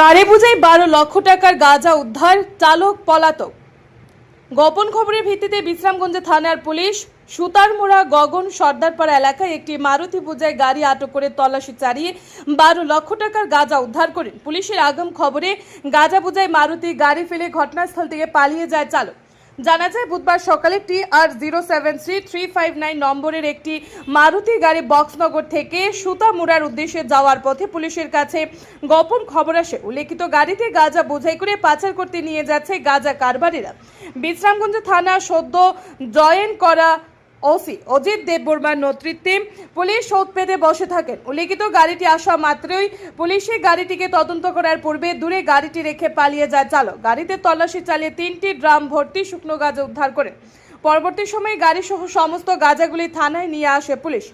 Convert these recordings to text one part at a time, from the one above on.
গাড়ি বুঝেই বারো লক্ষ টাকার গাঁজা উদ্ধার, চালক পলাতক। গোপন খবরের ভিত্তিতে বিশ্রামগঞ্জে থানার পুলিশ সুতারমোড়া গগন সর্দারপাড়া এলাকায় একটি মারুতি পূজায় গাড়ি আটক করে তল্লাশি চালিয়ে বারো লক্ষ টাকার গাঁজা উদ্ধার করেন। পুলিশের আগাম খবরে গাঁজা পূজায় মারুতি গাড়ি ফেলে ঘটনাস্থল থেকে পালিয়ে যায় চালক। জানা যায়, বুধবার সকালে T R zero seven three three five nine নম্বরের একটি মারুতি গাড়ি বক্সনগর থেকে সুতামুড়ার উদ্দেশ্যে যাওয়ার পথে পুলিশের কাছে গোপন খবর আসে। উল্লেখিত গাড়িতে গাঁজা বোঝাই করে পাচার করতে নিয়ে যাচ্ছে গাঁজা কারবারিরা। বিশ্রামগঞ্জ থানা সদ্য জয়েন করা ওসি অজিত দেববর্মার নেতৃত্বে পুলিশ শোধ পেতে বসে থাকেন। উল্লেখিত গাড়িটি আসা মাত্রই পুলিশে গাড়িটিকে তদন্ত করার পূর্বে দূরে গাড়িটি রেখে পালিয়ে যায় চালক। গাড়িতে তল্লাশি চালিয়ে তিনটি ড্রাম ভর্তি শুকনো গাঁজা উদ্ধার করেন। পরবর্তী সময়ে গাড়ি সহ সমস্ত গাঁজাগুলি থানায় নিয়ে আসে পুলিশ।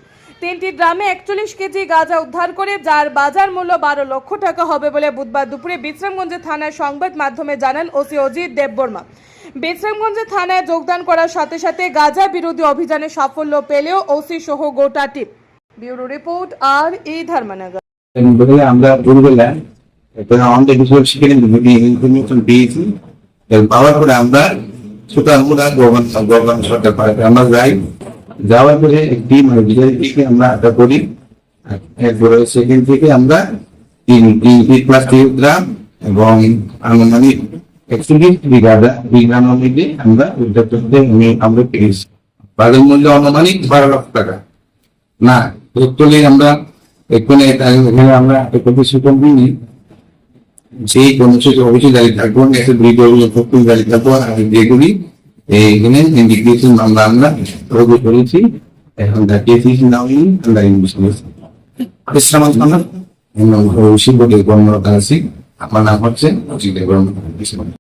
তিনটি ড্রামে একচল্লিশ কেজি গাঁজা উদ্ধার করে, যার বাজার মূল্য বারো লক্ষ টাকা হবে বলে বুধবার দুপুরে বিশ্রামগঞ্জে থানার সংবাদ মাধ্যমে জানান ওসি অজিত দেববর্মা। বিশ্রামগঞ্জে থানায় যোগদান করার সাথে সাথে গাজা বিরোধী অভিযানে সাফল্য পেলেও ওসি সহ গোটা টিম। ব্যুরো রিপোর্ট, আর এই ধর্মনগর। আমরা দিয়েছি। পাওয়ার পরে আমরা আমরা যাই। যাওয়ার পরে আমরা করি। এরপরে থেকে আমরা তিন তিন গ্রাম এবং আনুমানিক একচল্লিশ বিঘা বিঘার মধ্যে আমরা আমরা পেয়েছি বাজার মূল্য বারো লক্ষ টাকা। না অ্যাকচুয়ালি আমরা আমরা দিই কর্মসূচি অবশ্যই দাঁড়িয়ে থাকব একটা ফটো দাঁড়িয়ে থাকব, আর যেগুলি এইখানে আমরা আমরা করেছি। এখন দেখিয়েছি নাও আমরা শিল্পকে কর্মরত আছি আমার নাম হচ্ছে অজিত।